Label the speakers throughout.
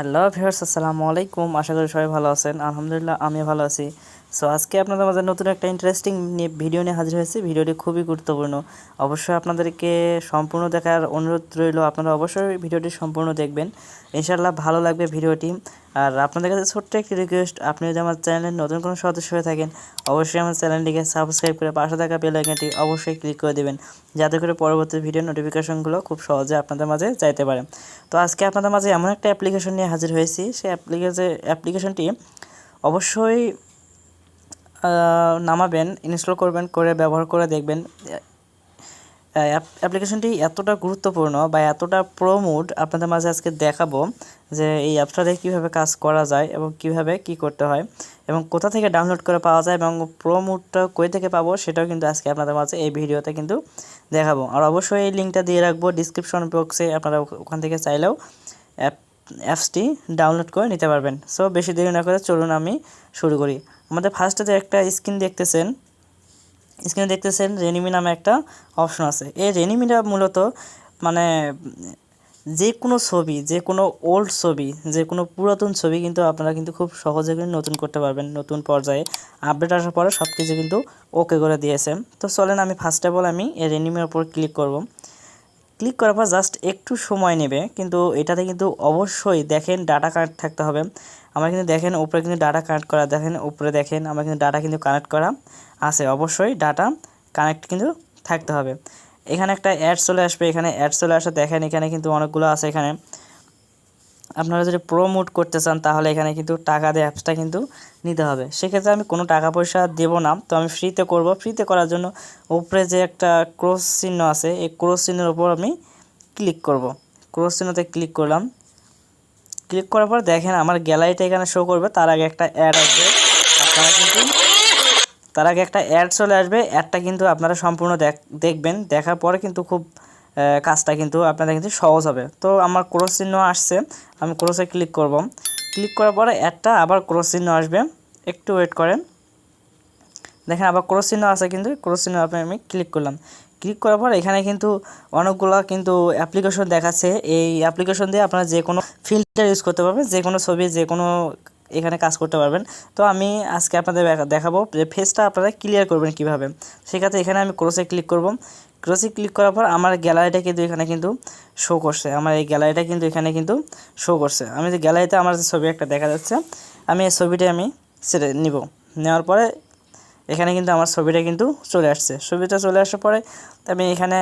Speaker 1: Hello viewers আসসালামু আলাইকুম। আশা করি সবাই ভালো আছেন। আলহামদুলিল্লাহ আমি ভালো আছি। সো আজকে আপনাদের মাঝে নতুন একটা ইন্টারেস্টিং ভিডিও নিয়ে হাজির হয়েছি। ভিডিওটি খুবই গুরুত্বপূর্ণ। অবশ্যই আপনাদেরকে সম্পূর্ণ দেখার অনুরোধ রইল। আপনারা অবশ্যই ভিডিওটি সম্পূর্ণ দেখবেন। ইনশাআল্লাহ ভালো লাগবে ভিডিওটি আর আপনাদের কাছে ছোট্ট একটি রিকোয়েস্ট আপনি যদি আমার চ্যানেলের নতুন কোনো সদস্য হয়ে থাকেন, অবশ্যই আমার চ্যানেলটিকে সাবস্ক্রাইব করে পাশে থাকা বেল আইকনটি অবশ্যই ক্লিক করে দেবেন, যাতে করে পরবর্তী ভিডিও নোটিফিকেশনগুলো খুব সহজে আপনাদের মাঝে যাইতে পারে। তো আজকে আপনাদের মাঝে এমন একটা অ্যাপ্লিকেশন নিয়ে হাজির হয়েছি সেই অ্যাপ্লিকেশন অ্যাপ্লিকেশনটি অবশ্যই নামাবেন ইনস্টল করবেন, করে ব্যবহার করে দেখবেন অ্যাপ্লিকেশনটি এতটা গুরুত্বপূর্ণ বা এতটা প্রোমোড আপনাদের মাঝে আজকে দেখাবো যে এই অ্যাপটাতে কীভাবে কাজ করা যায় এবং কীভাবে কি করতে হয় এবং কোথা থেকে ডাউনলোড করে পাওয়া যায় এবং প্রোমোডটা কই থেকে পাবো সেটাও কিন্তু আজকে আপনাদের মাঝে এই ভিডিওতে কিন্তু দেখাবো। আর অবশ্যই এই লিঙ্কটা দিয়ে রাখব ডিসক্রিপশন বক্সে আপনারা ওখান থেকে চাইলেও অ্যাপ অ্যাপসটি ডাউনলোড করে নিতে পারবেন। সো বেশি দেরি না করে চলুন আমি শুরু করি। আমাদের ফার্স্টে যে একটা স্ক্রিন দেখতেছেন স্ক্রিনে দেখতেছেন রেনিমি নামে একটা অপশন আছে। এই রেনিমিটা মূলত মানে যে কোনো ছবি, যে কোনো ওল্ড ছবি, যে কোনো পুরাতন ছবি কিন্তু আপনারা কিন্তু খুব সহজে কিন্তু নতুন করতে পারবেন। নতুন পর্যায়ে আপডেট আসার পরে সব কিছু কিন্তু ওকে করে দিয়েছে তো চলেন আমি ফার্স্ট অফ অল আমি এই রেনিমির ওপর ক্লিক করব। ক্লিক করার পর জাস্ট একটু সময় নেবে, কিন্তু এটাতে কিন্তু অবশ্যই দেখেন ডাটা কানেক্ট থাকতে হবে। আমরা কিন্তু দেখেন উপরে কিন্তু ডাটা কানেক্ট করা, দেখেন উপরে দেখেন আমরা কিন্তু ডাটা কিন্তু কানেক্ট করা আছে। অবশ্যই ডাটা কানেক্ট কিন্তু থাকতে হবে। এখানে একটা অ্যাড চলে আসবে, এখানে অ্যাড চলে আসা দেখেন এখানে কিন্তু অনেকগুলো আছে এখানে। আপনারা যদি প্রোমোট করতে চান, তাহলে এখানে কিন্তু টাকা দিয়ে অ্যাপসটা কিন্তু নিতে হবে। সেক্ষেত্রে আমি কোনো টাকা পয়সা দেবো না, তো আমি ফ্রিতে করব। ফ্রিতে করার জন্য উপরে যে একটা ক্রস চিহ্ন আছে, এই ক্রস চিহ্নের উপর আমি ক্লিক করব। ক্রস চিহ্নতে ক্লিক করলাম। ক্লিক করার পর দেখেন আমার গ্যালারিটা এখানে শো করবে। তার আগে একটা অ্যাড আসবে। আপনারা কিন্তু তার আগে একটা অ্যাড চলে আসবে। অ্যাডটা কিন্তু আপনারা সম্পূর্ণ দেখবেন। দেখার পরে কিন্তু খুব কাজটা কিন্তু আপনাদের কিন্তু সহজ হবে। তো আমার ক্রস চিহ্ন আসছে, আমি ক্রসে ক্লিক করব। ক্লিক করার পরে অ্যাডটা আবার ক্রস চিহ্ন আসবে। একটু ওয়েট করেন। দেখেন আবার ক্রস চিহ্ন আছে কিন্তু ক্রস চিহ্ন আপনি, আমি ক্লিক করলাম। ক্লিক করার পর এখানে কিন্তু অনেকগুলো কিন্তু অ্যাপ্লিকেশন দেখাচ্ছে। এই অ্যাপ্লিকেশন দিয়ে আপনারা যে কোনো ফিল্টার ইউজ করতে পারবেন, যে কোনো ছবি, যে কোনো এখানে কাজ করতে পারবেন। তো আমি আজকে আপনাদের দেখাবো যে ফেসটা আপনারা ক্লিয়ার করবেন কীভাবে। সেক্ষেত্রে এখানে আমি ক্রসে ক্লিক করব। ক্রসে ক্লিক করার পর আমার গ্যালারিটা কিন্তু এখানে কিন্তু শো করছে। আমার এই গ্যালারিটা কিন্তু এখানে কিন্তু শো করছে। আমি যে গ্যালারিতে আমার যে ছবি একটা দেখা যাচ্ছে, আমি এই ছবিটা আমি সেটা নিব। নেওয়ার পরে এখানে কিন্তু আমার ছবিটা কিন্তু চলে আসছে। ছবিটা চলে আসার পরে আমি এখানে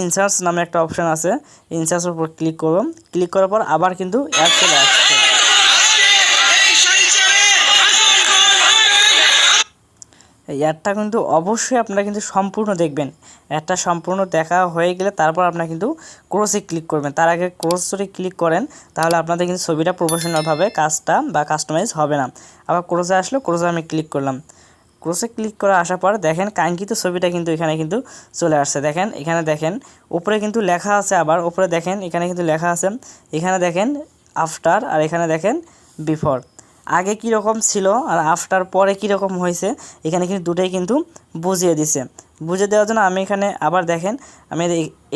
Speaker 1: ইনসার্স নামে একটা অপশান আছে। ইনসার্সের উপর ক্লিক করব ক্লিক করার পর আবার কিন্তু অ্যাড চলে আসছে। অ্যাডটা কিন্তু অবশ্যই আপনারা কিন্তু সম্পূর্ণ দেখবেন। অ্যাডটা সম্পূর্ণ দেখা হয়ে গেলে তারপর আপনারা কিন্তু ক্রোসে ক্লিক করবেন। তার আগে ক্রোস যদি ক্লিক করেন, তাহলে আপনাদের কিন্তু ছবিটা প্রফেশনালভাবে কাজটা বা কাস্টমাইজ হবে না। আবার ক্রোসে আসলো ক্রোসে আমি ক্লিক করলাম। ক্রোসে ক্লিক করে আসার পর দেখেন কাঙ্ক্ষিত ছবিটা কিন্তু এখানে কিন্তু চলে আসছে। দেখেন, এখানে দেখেন, উপরে কিন্তু লেখা আছে আবার, উপরে দেখেন, এখানে কিন্তু লেখা আছে। এখানে দেখেন আফটার আর এখানে দেখেন বিফোর আগে কীরকম ছিল আর আফটার পরে কীরকম হয়েছে, এখানে কিন্তু দুটোই কিন্তু বুঝিয়ে দিছে। বুঝে দেওয়ার জন্য আমি এখানে আবার দেখেন, আমি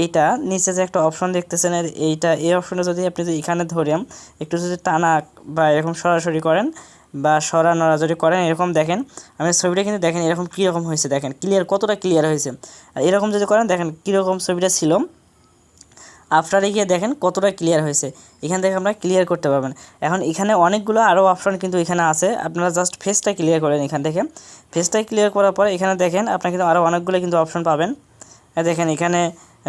Speaker 1: এইটা নিচে যে একটা অপশন দেখতেছেন এইটা, এই অপশনটা যদি আপনি যদি এখানে ধরেন একটু যদি টানা বা এরকম সরাসরি করেন বা সরা নড়াচড়ি করেন, এরকম দেখেন, আমি ছবিটা কিন্তু দেখেন এরকম কীরকম হয়েছে, দেখেন ক্লিয়ার কতটা ক্লিয়ার হয়েছে। আর এরকম যদি করেন, দেখেন কীরকম ছবিটা ছিল। আফটারে গিয়ে দেখেন কতটা ক্লিয়ার হয়েছে। এখান থেকে আমরা ক্লিয়ার করতে পারবেন এখন এখানে অনেকগুলো আরও অপশান কিন্তু এখানে আছে। আপনারা জাস্ট ফেসটা ক্লিয়ার করেন এখান থেকে। ফেসটা ক্লিয়ার করার পর এখানে দেখেন আপনারা কিন্তু আরও অনেকগুলো কিন্তু অপশান পাবেন। দেখেন এখানে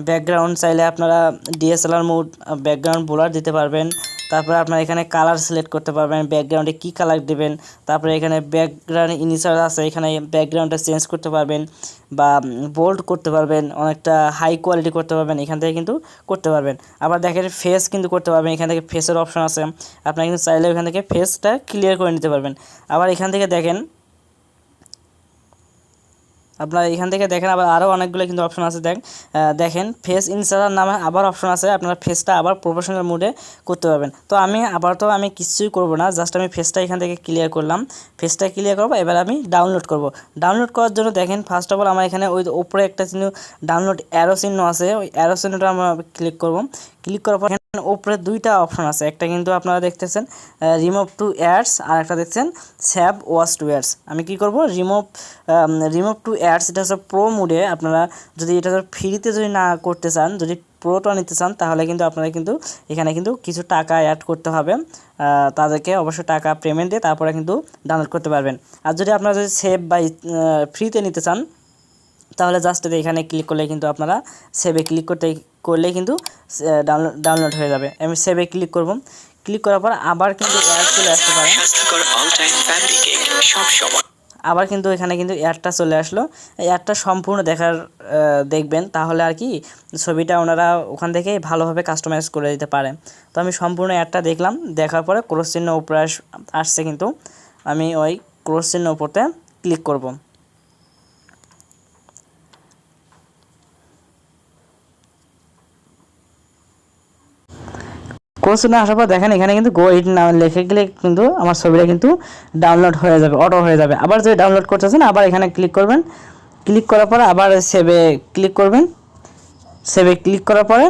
Speaker 1: ব্যাকগ্রাউন্ড চাইলে আপনারা ডিএসএলআর মোড ব্যাকগ্রাউন্ড বোলার দিতে পারবেন। তারপরে আপনার এখানে কালার সিলেক্ট করতে পারবেন ব্যাকগ্রাউন্ডে কী কালার দেবেন, তারপরে এখানে ব্যাকগ্রাউন্ড ইনিশিয়াল আছে, এখানে ব্যাকগ্রাউন্ডটা চেঞ্জ করতে পারবেন বা বোল্ড করতে পারবেন, অনেকটা হাই কোয়ালিটি করতে পারবেন, এখান থেকে কিন্তু করতে পারবেন। আবার দেখেন ফেস কিন্তু করতে পারবেন, এখান থেকে ফেসের অপশন আছে, আপনারা কিন্তু চাইলে এখান থেকে ফেসটা ক্লিয়ার করে নিতে পারবেন। আবার এখান থেকে দেখেন আপনারা এখান থেকে দেখেন, আবার আরও অনেকগুলো কিন্তু অপশন আছে, দেখ। দেখেন ফেস ইনস্টালার নামে আবার অপশন আছে, আপনারা ফেসটা আবার প্রফেশনাল মোডে করতে পারবেন। তো আমি আবার তো আমি কিছুই করব না জাস্ট আমি ফেসটা এখান থেকে ক্লিয়ার করলাম। ফেসটা ক্লিয়ার করব এবার আমি ডাউনলোড করব। ডাউনলোড করার জন্য দেখেন ফার্স্ট অফ অল আমার এখানে ওই উপরে একটা চিহ্ন ডাউনলোড অ্যারো চিহ্ন আছে, ওই অ্যারো চিহ্নটা আমরা ক্লিক করব। ক্লিক করার পর এখানে উপরে দুইটা অপশন আছে, একটা কিন্তু আপনারা দেখতেছেন রিমুভ টু অ্যাডস আর একটা দেখছেন স্যাব ওয়াশ টু অ্যাডস আমি কি করব? রিমুভ রিমুভ টু অ্যাডস, এটা হচ্ছে প্রো মোডে আপনারা যদি এটা ফ্রিতে যদি না করতে চান, যদি প্রোটা নিতে চান, তাহলে কিন্তু আপনারা কিন্তু এখানে কিন্তু কিছু টাকা অ্যাড করতে হবে। তাদেরকে অবশ্যই টাকা পেমেন্ট দিয়ে তারপরে কিন্তু ডাউনলোড করতে পারবেন। আর যদি আপনারা যদি সেভ বা ফ্রিতে নিতে চান, তাহলে জাস্ট এখানে ক্লিক করলে কিন্তু আপনারা সেভে ক্লিক করতে, করলেই কিন্তু ডাউনলোড ডাউনলোড হয়ে যাবে। আমি সেভে ক্লিক করব। ক্লিক করার পর আবার কিন্তু অ্যাড চলে আসতে পারে। আবার কিন্তু এখানে কিন্তু অ্যাডটা চলে আসলো। এই অ্যাডটা সম্পূর্ণ দেখার দেখবেন, তাহলে আর কি ছবিটা ওনারা ওখান থেকে ভালোভাবে কাস্টমাইজ করে দিতে পারে। তো আমি সম্পূর্ণ অ্যাডটা দেখলাম, দেখার পরে ক্রস চিহ্ন উপরে আস- আসছে কিন্তু। আমি ওই ক্রস চিহ্ন উপরতে ক্লিক করব। চিহ্ন আসার পর দেখেন এখানে কিন্তু গো ইট নাম লিখে গেলে কিন্তু আমার ছবিটা কিন্তু ডাউনলোড হয়ে যাবে অটো হয়ে যাবে। আবার যদি ডাউনলোড করতেছেন আবার এখানে ক্লিক করবেন। ক্লিক করার পরে আবার সেভে ক্লিক করবেন। সেভে ক্লিক করার পরে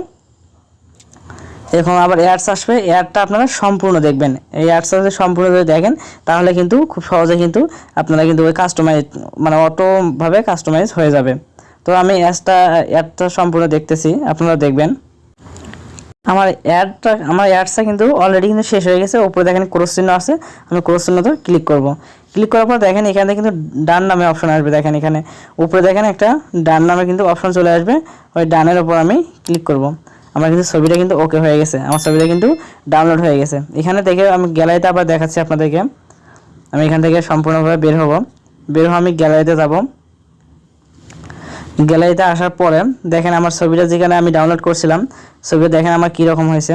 Speaker 1: এরকম আবার অ্যাডস আসবে। অ্যাডটা আপনারা সম্পূর্ণ দেখবেন। এই অ্যাডসটা যদি সম্পূর্ণ যদি দেখেন, তাহলে কিন্তু খুব সহজে কিন্তু আপনারা কিন্তু ওই কাস্টমাইজ মানে অটোভাবে কাস্টমাইজ হয়ে যাবে। তো আমি অ্যাডসটা অ্যাডটা সম্পূর্ণ দেখতেছি আপনারা দেখবেন। আমার অ্যাডটা আমার অ্যাডসটা কিন্তু অলরেডি কিন্তু শেষ হয়ে গেছে। উপরে দেখেন ক্রস চিহ্ন আছে। আমি ক্রস চিহ্নতে ক্লিক করব। ক্লিক করার পর দেখেন এখানে কিন্তু ডান নামে অপশন আসবে। দেখেন এখানে। উপরে দেখেন একটা ডান নামে কিন্তু অপশন চলে আসবে। ওই ডানের উপর আমি ক্লিক করব। আমার কিন্তু ছবিটা কিন্তু ওকে হয়ে গেছে। আমার ছবিটা কিন্তু ডাউনলোড হয়ে গেছে। এখানে দেখে আমি গ্যালারিতে আবার দেখাচ্ছি আপনাদেরকে। আমি এখান থেকে সম্পূর্ণভাবে বের হব। বের হয়ে আমি গ্যালারিতে যাব। গ্যালারিতে আসার পরে দেখেন আমার ছবিটা যেখানে আমি ডাউনলোড করছিলাম, ছবিটা দেখেন আমার কীরকম হয়েছে।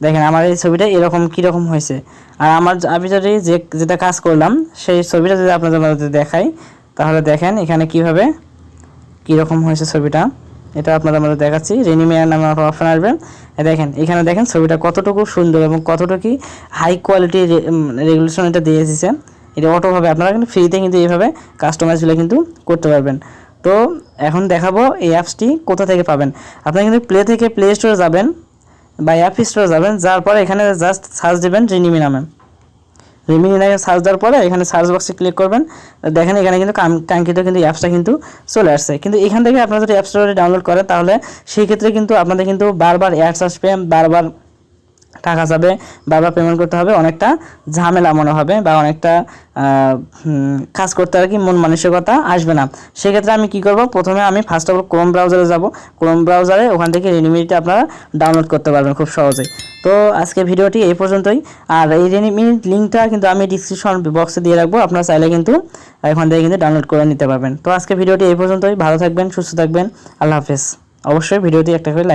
Speaker 1: দেখেন আমার এই ছবিটা এরকম কীরকম হয়েছে। আর আমার আমি যদি যে যেটা কাজ করলাম, সেই ছবিটা যদি আপনাদের মধ্যে দেখাই, তাহলে দেখেন এখানে কীভাবে কীরকম হয়েছে ছবিটা। এটা আপনাদের মধ্যে দেখাচ্ছি। রেনিমিয়ার নামে অপশন আসবে দেখেন, এখানে দেখেন ছবিটা কতটুকু সুন্দর এবং কতটুকু হাই কোয়ালিটি রেগুলেশন এটা দিয়ে এসেছে এটা অটোভাবে আপনারা কিন্তু ফ্রিতে কিন্তু এইভাবে কাস্টমাইজগুলো কিন্তু করতে পারবেন। তো এখন দেখাবো এই অ্যাপসটি কোথা থেকে পাবেন। আপনারা কিন্তু প্লে থেকে প্লে স্টোরে যাবেন বা অ্যাপ স্টোরে যাবেন যার পরে এখানে জাস্ট সার্চ দেবেন রিনিমি নামে। রিমিনি নামে সার্চ দেওয়ার পরে এখানে সার্চ বক্সে ক্লিক করবেন। দেখেন এখানে কিন্তু কাঙ্ক্ষিত কিন্তু অ্যাপসটা কিন্তু চলে আসছে। কিন্তু এখান থেকে আপনারা যদি অ্যাপ স্টোরে ডাউনলোড করেন, তাহলে সেই ক্ষেত্রে কিন্তু আপনাদের কিন্তু বারবার অ্যাডস আসবে, বারবার টাকা যাবে, বারবার পেমেন্ট করতে হবে, অনেকটা ঝামেলা মনে হবে বা অনেকটা কাজ করতে আর কি মন মানসিকতা আসবে না। সেক্ষেত্রে আমি কি করব? প্রথমে আমি ফার্স্ট অফ অল ক্রোম ব্রাউজারে যাব। ক্রোম ব্রাউজারে ওখান থেকে রেনিমিটা আপনারা ডাউনলোড করতে পারবেন খুব সহজেই। তো আজকে ভিডিওটি এই পর্যন্তই। আর এই রেনিমিট লিঙ্কটা কিন্তু আমি ডিসক্রিপশন বক্সে দিয়ে রাখব, আপনারা চাইলে কিন্তু এখান থেকে কিন্তু ডাউনলোড করে নিতে পারবেন। তো আজকে ভিডিওটি এই পর্যন্তই। ভালো থাকবেন, সুস্থ থাকবেন। আল্লাহ হাফেজ। অবশ্যই ভিডিওটি একটা করে লাইক